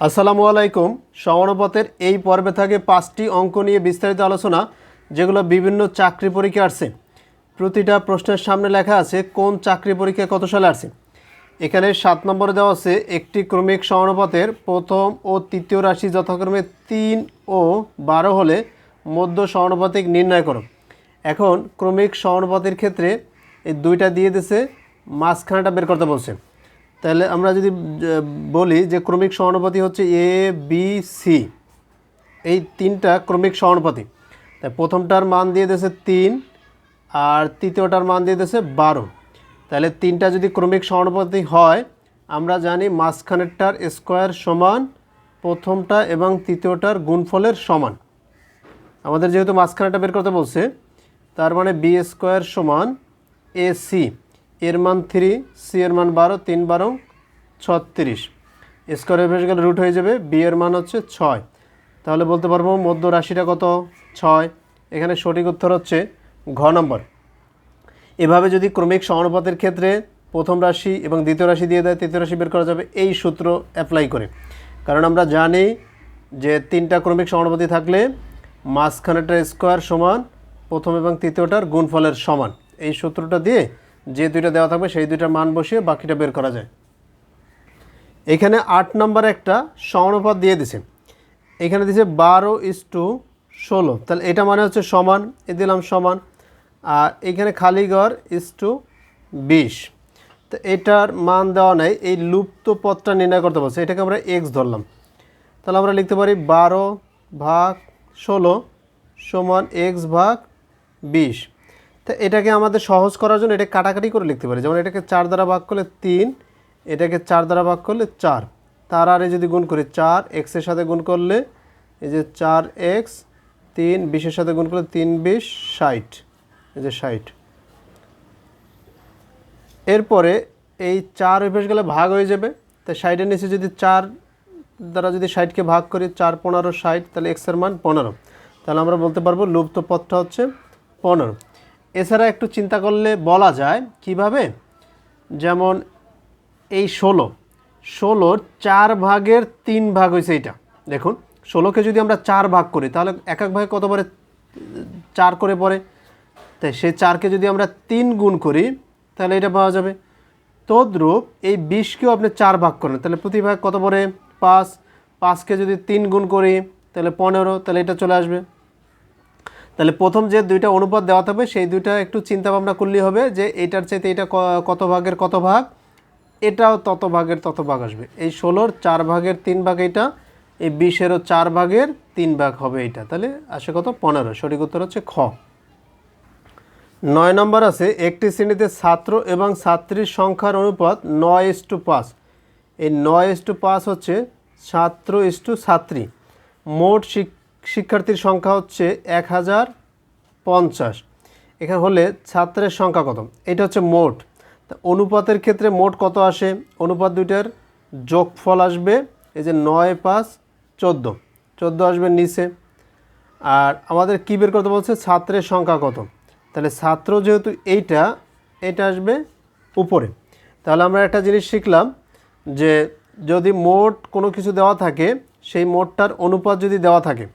আসসালামু আলাইকুম। সমানুপাতের এই পর্বে থাকে পাঁচটি অঙ্ক নিয়ে বিস্তারিত আলোচনা, যেগুলো বিভিন্ন চাকরি পরীক্ষা আসছে। প্রতিটা প্রশ্নের সামনে লেখা আছে, কোন চাকরি পরীক্ষা কত সালে আসছে? এখানে সাত নম্বরে দেওয়া আছে, একটি ক্রমিক সমানুপাতের প্রথম ও তৃতীয় রাশি যথাক্রমে তিন ও বারো হলে মধ্য সমানুপাতিক নির্ণয় করো। এখন ক্রমিক সমানুপাতের ক্ষেত্রে এই দুইটা দিয়ে দিছে মাঝখানেটা বের করতে বলছে। তাহলে আমরা যদি বলি যে ক্রমিক সমানুপাতি হচ্ছে এ বি সি এই তিনটা ক্রমিক সমানুপাতি তাই প্রথমটার মান দিয়ে দিয়েছে তিন, আর তৃতীয়টার মান দিয়ে দিয়েছে বারো। তাহলে তিনটা যদি ক্রমিক সমানুপাতি হয়, আমরা জানি মাঝখানেরটার স্কোয়ার সমান, প্রথমটা এবং তৃতীয়টার গুণফলের সমান। আমাদের যেহেতু মাঝখানেটা বের করতে বলছে, তার মানে বি স্কোয়ার সমান এ সি এর মান থ্রি, সি এর মান বারো, তিন বারো ছত্রিশ। স্কোয়ারের ভেসে গেলে রুট হয়ে যাবে, বি এর মান হচ্ছে ছয়। তাহলে বলতে পারব মধ্য রাশিটা কত? ছয়। এখানে সঠিক উত্তর হচ্ছে ঘ নম্বর। এভাবে যদি ক্রমিক সমানুপাতের ক্ষেত্রে প্রথম রাশি এবং দ্বিতীয় রাশি দিয়ে দেয়, তৃতীয় রাশি বের করা যাবে, এই সূত্র অ্যাপ্লাই করে। কারণ আমরা জানি যে তিনটা ক্রমিক সমানুপাতি থাকলে মাঝখানেটার স্কোয়ার সমান, প্রথম এবং তৃতীয়টার গুণফলের সমান। এই সূত্রটা দিয়ে যে দুইটা দেওয়া থাকবে, সেই দুইটার মান বসিয়ে বাকিটা বের করা যায়। এখানে আট নম্বর একটা সমানুপাত দিয়ে দিছে। এখানে দিছে বারো ইস টু ষোলো। তাহলে এটা মানে হচ্ছে সমান, এ দিলাম সমান, আর এখানে খালি ঘর ইস টু বিশ। তো এটার মান দেওয়া নেই, এই লুপ্ত পথটা নির্ণয় করতে পারছে এটাকে আমরা এক্স ধরলাম। তাহলে আমরা লিখতে পারি বারো ভাগ ষোলো সমান এক্স ভাগ বিশ। তো এটাকে আমাদের সহজ করার জন্য এটা কাটাকাটি করে লিখতে পারি। যেমন এটাকে চার দ্বারা ভাগ করলে তিন, এটাকে চার দ্বারা ভাগ করলে চার। তার আরে যদি গুণ করি চার এক্সের সাথে গুণ করলে এই যে চার এক্স তিন বিশের সাথে গুণ করলে তিন, বিশ, ষাট। এই যে ষাট। এরপরে এই চার অভ্যাস গেলে ভাগ হয়ে যাবে। তাই ষাটের নিচে যদি চার দ্বারা যদি ষাটকে ভাগ করি, চার, পনেরো, ষাট, তাহলে এক্সের মান পনেরো। তাহলে আমরা বলতে পারব লুপ্ত পথটা হচ্ছে পনেরো। এছাড়া একটু চিন্তা করলে বলা যায় কীভাবে? যেমন এই ষোলো, ষোলোর চার ভাগের তিন ভাগ হয়েছে এইটা। দেখুন, ষোলোকে যদি আমরা চার ভাগ করি, তাহলে এক এক ভাগে কত পরে চার করে পড়ে। তাই সে চারকে যদি আমরা তিন গুণ করি, তাহলে এটা পাওয়া যাবে। তদ্রূপ এই বিশকেও আপনি চার ভাগ করেন, তাহলে প্রতি ভাগ কত পড়ে? পাঁচ। পাঁচকে যদি তিন গুণ করি, তাহলে পনেরো, তাহলে এটা চলে আসবে। তাহলে প্রথম যে দুইটা অনুপাত দেওয়া থাকবে, সেই দুইটা একটু চিন্তা ভাবনা করলেই হবে যে এটার চাইতে এটা কত ভাগের কত ভাগ? এটাও তত ভাগের তত ভাগ আসবে। এই ষোলোর চার ভাগের তিন ভাগ এটা এই বিশেরও চার ভাগের তিন ভাগ হবে এটা তাহলে আসে কত? পনেরো। সঠিক উত্তর হচ্ছে খ। নয় নম্বর আছে, একটি শ্রেণীতে ছাত্র এবং ছাত্রীর সংখ্যার অনুপাত নয় ইস টু পাঁচ। এই নয় ইস টু পাঁচ হচ্ছে ছাত্র ইস টু ছাত্রী। মোট শিক- শিক্ষার্থীর সংখ্যা হচ্ছে এক হাজার পঞ্চাশ। এখানে হলে ছাত্রের সংখ্যা কত? এটা হচ্ছে মোট। অনুপাতের ক্ষেত্রে মোট কত আসে? অনুপাত দুইটার যোগফল আসবে এই যে নয় পাঁচ চোদ্দ। চোদ্দ আসবে নিচে। আর আমাদের কী বের করতে বলছে? ছাত্রের সংখ্যা কত? তাহলে ছাত্র যেহেতু এইটা, এটা আসবে উপরে। তাহলে আমরা একটা জিনিস শিখলাম যে যদি মোট কোনো কিছু দেওয়া থাকে, সেই মোটটার অনুপাত যদি দেওয়া থাকে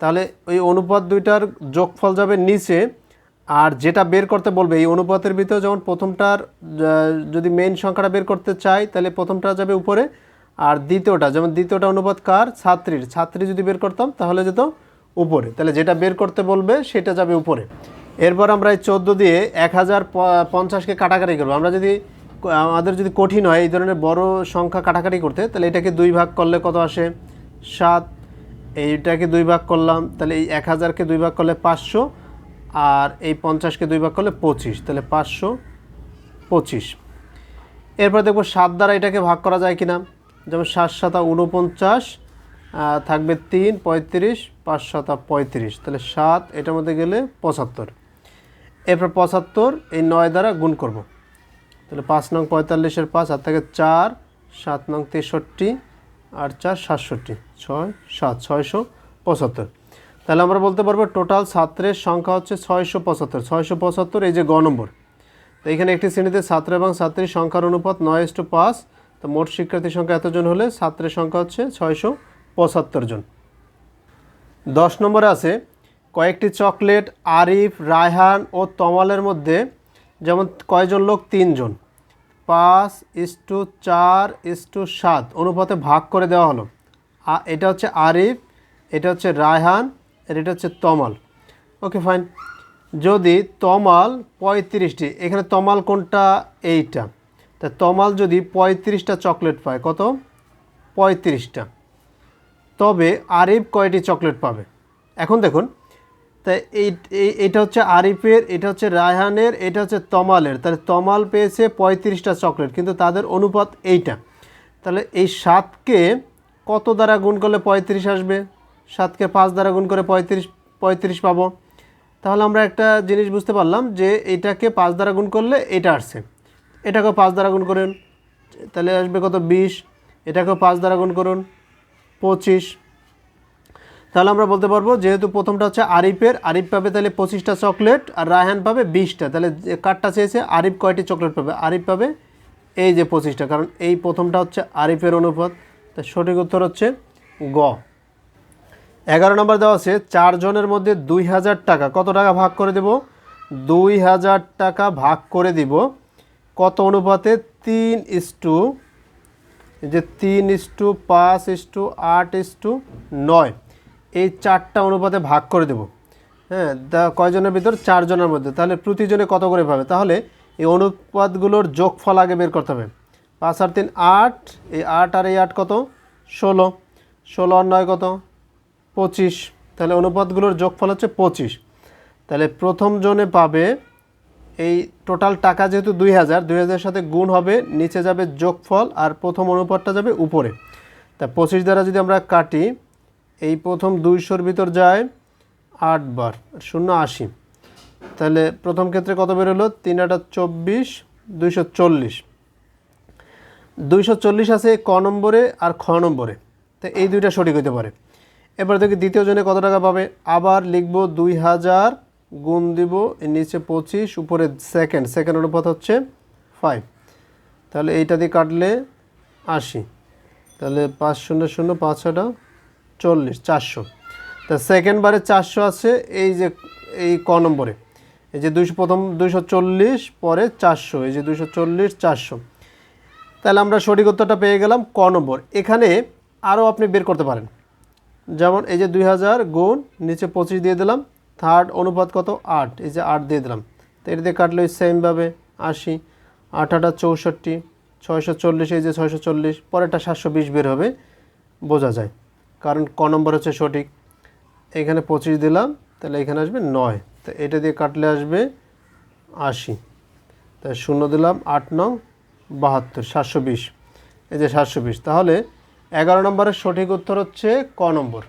তাহলে ওই অনুপাত দুইটার যোগফল যাবে নিচে, আর যেটা বের করতে বলবে, এই অনুপাতের ভিতরে যেমন প্রথমটার যদি মেইন সংখ্যাটা বের করতে চাই, তাহলে প্রথমটা যাবে উপরে, আর দ্বিতীয়টা, যেমন দ্বিতীয়টা অনুপাত কার? ছাত্রীর। ছাত্রী যদি বের করতাম, তাহলে যেত উপরে। তাহলে যেটা বের করতে বলবে, সেটা যাবে উপরে। এরপর আমরা এই চোদ্দ দিয়ে এক হাজার পঞ্চাশকে কাটাকাটি করব। আমরা যদি, আমাদের যদি কঠিন হয়, এই ধরনের বড় সংখ্যা কাটাকাটি করতে, তাহলে এটাকে দুই ভাগ করলে কত আসে? সাত এইটাকে দুই ভাগ করলাম, তাহলে এই এক হাজারকে দুই ভাগ করলে পাঁচশো, আর এই পঞ্চাশকে দুই ভাগ করলে পঁচিশ, তাহলে পাঁচশো পঁচিশ। এরপর দেখব সাত দ্বারা এটাকে ভাগ করা যায় কিনা। যেমন সাত সাতা উনপঞ্চাশ থাকবে তিন, পঁয়ত্রিশ, পাঁচ সাতা পঁয়ত্রিশ, তাহলে সাত, এটার মধ্যে গেলে পঁচাত্তর। এরপর পঁচাত্তর, এই নয় দ্বারা গুণ করব। তাহলে পাঁচ নং পঁয়তাল্লিশের পাঁচ, আর থেকে চার, সাত নং তেষট্টি আর চার সাতষট্টি। ছয় সাত, ছয়শো পঁচাত্তর। তাহলে আমরা বলতে পারব টোটাল ছাত্রের সংখ্যা হচ্ছে ছয়শো পঁচাত্তর। ছয়শো পঁচাত্তর এই যে গ নম্বর। তো এখানে একটি শ্রেণীতে ছাত্র এবং ছাত্রীর সংখ্যার অনুপাত নয় ইস্টু পাঁচ। তো মোট শিক্ষার্থীর সংখ্যা এতজন হলে ছাত্রের সংখ্যা হচ্ছে ছয়শো পঁচাত্তর জন। দশ নম্বরে আছে কয়েকটি চকলেট, আরিফ, রায়হান ও তমালের মধ্যে যেমন কয়জন লোক? তিনজন। পাঁচ ইস্টু চার ইস্টু সাত অনুপাতে ভাগ করে দেওয়া হলো। এটা হচ্ছে আরিফ, এটা হচ্ছে রায়হান, আর এটা হচ্ছে তমাল। ওকে, ফাইন। যদি তমাল পঁয়ত্রিশটি, এখানে তমাল কোনটা? এইটা। তা তমাল যদি পঁয়ত্রিশটা চকলেট পায়, কত? পঁয়ত্রিশটা। তবে আরিফ কয়টি চকলেট পাবে? এখন দেখুন। তাই এই এটা হচ্ছে আরিফের, এটা হচ্ছে রায়হানের, এটা হচ্ছে তমালের। তাহলে তমাল পেয়েছে পঁয়ত্রিশটা চকলেট, কিন্তু তাদের অনুপাত এইটা। তাহলে এই সাতকে কত দ্বারা গুণ করলে পঁয়ত্রিশ আসবে? সাতকে পাঁচ দ্বারা গুণ করে পঁয়ত্রিশ পঁয়ত্রিশ পাবো। তাহলে আমরা একটা জিনিস বুঝতে পারলাম যে এটাকে পাঁচ দ্বারা গুণ করলে এটা আসছে। এটাকেও পাঁচ দ্বারা গুণ করুন। তাহলে আসবে কত? বিশ। এটাকেও পাঁচ দ্বারা গুণ করুন। পঁচিশ। তাহলে আমরা বলতে পারব, যেহেতু প্রথমটা হচ্ছে আরিফের, আরিফ পাবে তাহলে পঁচিশটা চকলেট, আর রায়হান পাবে বিশটা। তাহলে কার্ডটা চেয়েছে, আরিফ কয়টি চকলেট পাবে? আরিফ পাবে এই যে পঁচিশটা, কারণ এই প্রথমটা হচ্ছে আরিফের অনুপাত। তাই সঠিক উত্তর হচ্ছে গ। এগারো নম্বর দেওয়া আছে, চারজনের মধ্যে দুই হাজার টাকা, কত টাকা ভাগ করে দেব? দুই হাজার টাকা ভাগ করে দিব। কত অনুপাতে? তিন ইস্টু যে তিন ইস্টু পাঁচ ইস্টু আট ইস্টু নয়। এই চারটা অনুপাতে ভাগ করে দেব। হ্যাঁ তা কয়জনের ভিতর? চারজনের মধ্যে। তাহলে প্রতিজনে কত করে পাবে? তাহলে এই অনুপাতগুলোর যোগফল আগে বের করতে হবে। পাঁচ আর তিন, আট। এই আট আর এই আট কত? ষোলো। ষোলো আর নয় কত? পঁচিশ। তাহলে অনুপাতগুলোর যোগফল হচ্ছে পঁচিশ। তাহলে প্রথম জনে পাবে এই টোটাল টাকা যেহেতু দুই হাজার, দুই হাজারের সাথে গুণ হবে, নিচে যাবে যোগফল আর প্রথম অনুপাতটা যাবে উপরে। তা পঁচিশ দ্বারা যদি আমরা কাটি এই প্রথম দুইশোর ভিতর যায় আটবার, শূন্য আশি। তাহলে প্রথম ক্ষেত্রে কত বেরোলো? তিন আটা চব্বিশ, দুইশো চল্লিশ। দুইশো চল্লিশ আছে ক নম্বরে আর খ নম্বরে। তো এই দুইটা সঠিক হতে পারে। এবার দেখি দ্বিতীয় জনে কত টাকা পাবে? আবার লিখব দুই হাজার গুণ দিব নিচে পঁচিশ, উপরে সেকেন্ড সেকেন্ড অনুপাত হচ্ছে ফাইভ তাহলে এইটা দিয়ে কাটলে আশি। তাহলে পাঁচ শূন্য শূন্য, পাঁচ ছটা চল্লিশ, চারশো। তা সেকেন্ড বারে চারশো আছে, এই যে, এই ক নম্বরে। এই যে দুইশো প্রথম, দুইশো চল্লিশ, পরে চারশো। এই যে দুইশো চল্লিশ, চারশো। তাহলে আমরা সঠিক উত্তরটা পেয়ে গেলাম ক নম্বর। এখানে আরও আপনি বের করতে পারেন। যেমন এই যে দুই হাজার গুণ নিচে পঁচিশ দিয়ে দিলাম থার্ড অনুপাত কত? আট। এই যে আট দিয়ে দিলাম। তো এটা দিয়ে কাটলে ওই সেমভাবে আশি আট আটা চৌষট্টি, ছয়শো চল্লিশ, এই যে ছয়শো চল্লিশ, পরেরটা সাতশো বিশ বের হবে, বোঝা যায়। কারণ ক নম্বর হচ্ছে সঠিক। এখানে পঁচিশ দিলাম, তাহলে এখানে আসবে নয়। তো এটা দিয়ে কাটলে আসবে আশি। তাই শূন্য দিলাম, আট নং, বাহাত্তর, সাতশো বিশ। এই যে সাতশো বিশ, তাহলে এগারো নম্বরের সঠিক উত্তর হচ্ছে ক নম্বর।